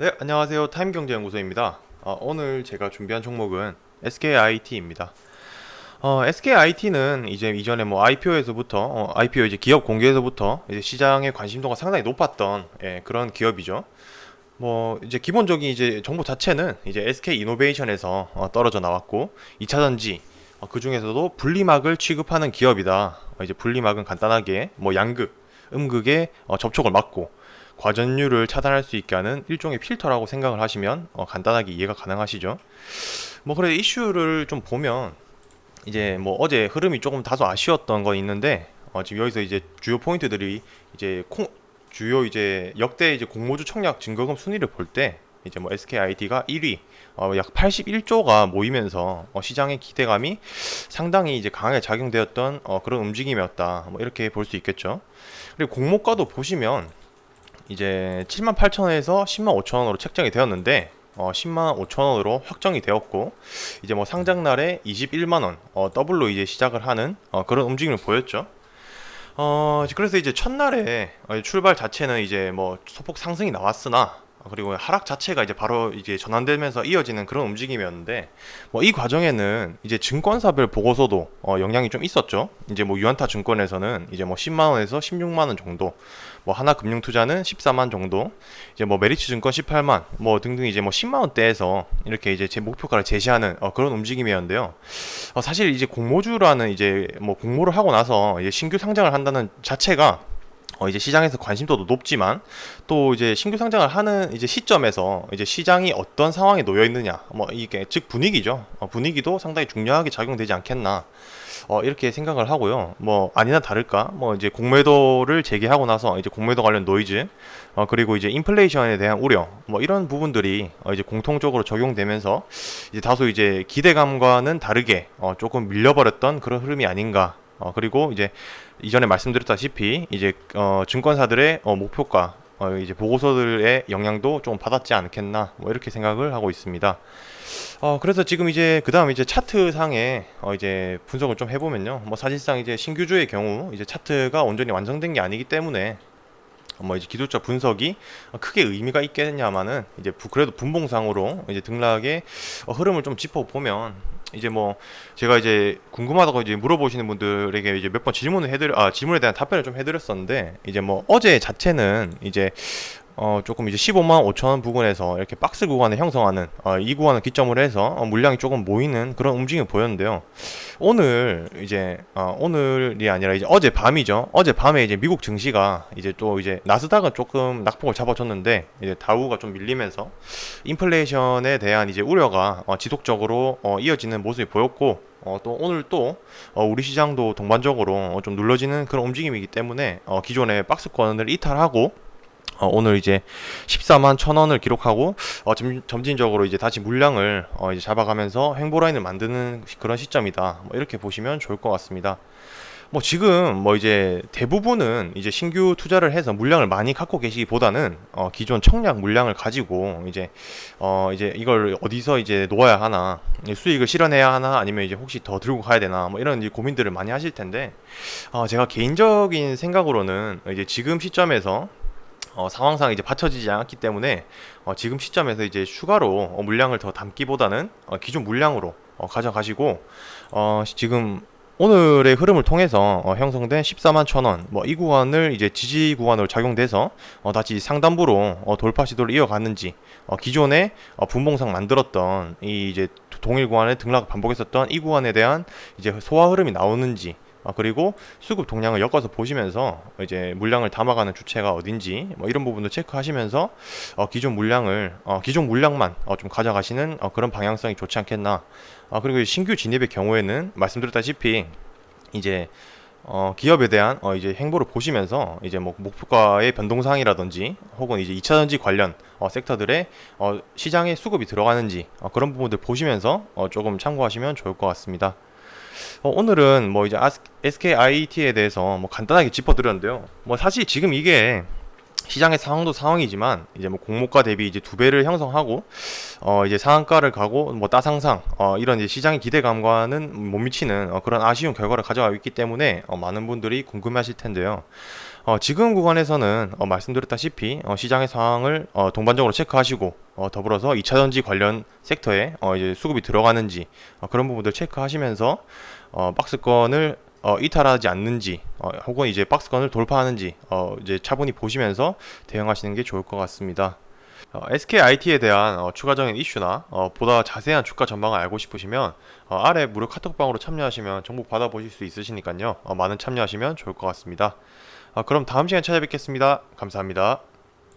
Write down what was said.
네, 안녕하세요. 타임경제연구소입니다. 어, 오늘 제가 준비한 종목은 SKIT입니다. 어, SKIT는 이제 이전에 뭐 IPO에서부터 어, IPO 이제 기업 공개에서부터 이제 시장의 관심도가 상당히 높았던 예, 그런 기업이죠. 뭐 이제 기본적인 이제 정보 자체는 이제 SK 이노베이션에서 어, 떨어져 나왔고 2차 전지 어, 그 중에서도 분리막을 취급하는 기업이다. 어, 이제 분리막은 간단하게 뭐 양극, 음극의 어, 접촉을 막고 과전율을 차단할 수 있게 하는 일종의 필터라고 생각을 하시면 어, 간단하게 이해가 가능하시죠. 뭐 그래 이슈를 좀 보면 이제 뭐 어제 흐름이 조금 다소 아쉬웠던 건 있는데 어, 지금 여기서 이제 주요 포인트들이 이제 콩 주요 이제 역대 이제 공모주 청약 증거금 순위를 볼 때 이제 뭐 SKIT가 1위 어, 약 81조가 모이면서 어, 시장의 기대감이 상당히 이제 강하게 작용되었던 어, 그런 움직임이었다. 뭐 이렇게 볼 수 있겠죠. 그리고 공모가도 보시면 이제 7만 8천 원에서 10만 5천 원으로 책정이 되었는데 어, 10만 5천 원으로 확정이 되었고 이제 뭐 상장 날에 21만 원 어, 더블로 이제 시작을 하는 어, 그런 움직임을 보였죠. 어, 그래서 이제 첫날에 어, 출발 자체는 이제 뭐 소폭 상승이 나왔으나 어, 그리고 하락 자체가 이제 바로 이제 전환되면서 이어지는 그런 움직임이었는데 뭐 이 과정에는 이제 증권사별 보고서도 어 영향이 좀 있었죠. 이제 뭐 유한타 증권에서는 이제 뭐 10만 원에서 16만 원 정도, 뭐 하나 금융투자는 14만 정도, 이제 뭐 메리츠 증권 18만, 뭐 등등 이제 뭐 10만 원대에서 이렇게 이제 제 목표가를 제시하는 어 그런 움직임이었는데요. 어 사실 이제 공모주라는 이제 뭐 공모를 하고 나서 이제 신규 상장을 한다는 자체가 어 이제 시장에서 관심도도 높지만 또 이제 신규 상장을 하는 이제 시점에서 이제 시장이 어떤 상황에 놓여 있느냐 뭐 이게 즉 분위기죠. 어 분위기도 상당히 중요하게 작용되지 않겠나 어 이렇게 생각을 하고요. 뭐 아니나 다를까 뭐 이제 공매도를 재개하고 나서 이제 공매도 관련 노이즈 어 그리고 이제 인플레이션에 대한 우려 뭐 이런 부분들이 어 이제 공통적으로 적용되면서 이제 다소 이제 기대감과는 다르게 어 조금 밀려버렸던 그런 흐름이 아닌가 어 그리고 이제 이전에 말씀드렸다시피 이제 어 증권사들의 어 목표가 어 이제 보고서들의 영향도 좀 받았지 않겠나 뭐 이렇게 생각을 하고 있습니다. 어 그래서 지금 이제 그 다음 이제 차트 상에 어 이제 분석을 좀 해보면요. 뭐 사실상 이제 신규주의 경우 이제 차트가 온전히 완성된 게 아니기 때문에 뭐 이제 기술적 분석이 크게 의미가 있겠냐마는 이제 부- 그래도 분봉상으로 이제 등락의 어, 흐름을 좀 짚어보면 이제 뭐 제가 이제 궁금하다고 이제 물어보시는 분들에게 이제 몇 번 질문을 해드려 아 질문에 대한 답변을 좀 해드렸었는데 이제 뭐 어제 자체는 이제 어 조금 이제 15만 5천 원 부근에서 이렇게 박스 구간을 형성하는 어, 이 구간을 기점으로 해서 어, 물량이 조금 모이는 그런 움직임을 보였는데요. 오늘 이제 어, 오늘이 아니라 이제 어제 밤이죠. 어제 밤에 이제 미국 증시가 이제 또 이제 나스닥은 조금 낙폭을 잡아줬는데 이제 다우가 좀 밀리면서 인플레이션에 대한 이제 우려가 어, 지속적으로 어, 이어지는 모습이 보였고 어, 또 오늘 또 어, 우리 시장도 동반적으로 어, 좀 눌러지는 그런 움직임이기 때문에 어, 기존의 박스권을 이탈하고 어, 오늘 이제 14만 천 원을 기록하고 어, 점, 점진적으로 이제 다시 물량을 어, 이제 잡아가면서 횡보 라인을 만드는 시- 그런 시점이다. 뭐 이렇게 보시면 좋을 것 같습니다. 뭐 지금 뭐 이제 대부분은 이제 신규 투자를 해서 물량을 많이 갖고 계시기보다는 어, 기존 청약 물량을 가지고 이제 어 이제 이걸 어디서 이제 놓아야 하나 수익을 실현해야 하나 아니면 이제 혹시 더 들고 가야 되나 뭐 이런 고민들을 많이 하실 텐데 어 제가 개인적인 생각으로는 이제 지금 시점에서 어, 상황상 이제 받쳐지지 않았기 때문에 어, 지금 시점에서 이제 추가로 어, 물량을 더 담기보다는 어, 기존 물량으로 어, 가져가시고 어, 시- 지금 오늘의 흐름을 통해서 어, 형성된 14만 천원 뭐 이 구간을 이제 지지 구간으로 작용돼서 어, 다시 상단부로 어, 돌파 시도를 이어갔는지 어, 기존에 어, 분봉상 만들었던 이 이제 동일 구간에 등락 반복했었던 이 구간에 대한 이제 소화 흐름이 나오는지 어, 그리고 수급 동량을 엮어서 보시면서 이제 물량을 담아가는 주체가 어딘지 뭐 이런 부분도 체크하시면서 어, 기존 물량을 어, 기존 물량만 어, 좀 가져가시는 어, 그런 방향성이 좋지 않겠나. 어, 그리고 신규 진입의 경우에는 말씀드렸다시피 이제 어, 기업에 대한 어, 이제 행보를 보시면서 이제 뭐 목표가의 변동상이라든지 혹은 이제 2차전지 관련 어, 섹터들의 어, 시장에 수급이 들어가는지 어, 그런 부분들 보시면서 어, 조금 참고하시면 좋을 것 같습니다. 어, 오늘은 뭐 이제 SKIT에 대해서 뭐 간단하게 짚어드렸는데요. 뭐 사실 지금 이게 시장의 상황도 상황이지만 이제 뭐 공모가 대비 이제 두 배를 형성하고 어 이제 상한가를 가고 뭐 따상상 어 이런 이제 시장의 기대감과는 못 미치는 어 그런 아쉬운 결과를 가져가고 있기 때문에 어 많은 분들이 궁금해하실 텐데요. 어 지금 구간에서는 어 말씀드렸다시피 어 시장의 상황을 어 동반적으로 체크하시고 어 더불어서 2차 전지 관련 섹터에 어 이제 수급이 들어가는지 어 그런 부분들 체크하시면서 어 박스권을 어, 이탈하지 않는지 어, 혹은 이제 박스권을 돌파하는지 어, 이제 차분히 보시면서 대응하시는 게 좋을 것 같습니다. 어, SKIT에 대한 어, 추가적인 이슈나 어, 보다 자세한 주가 전망을 알고 싶으시면 어, 아래 무료 카톡방으로 참여하시면 정보 받아보실 수 있으시니까요. 어, 많은 참여하시면 좋을 것 같습니다. 어, 그럼 다음 시간에 찾아뵙겠습니다. 감사합니다.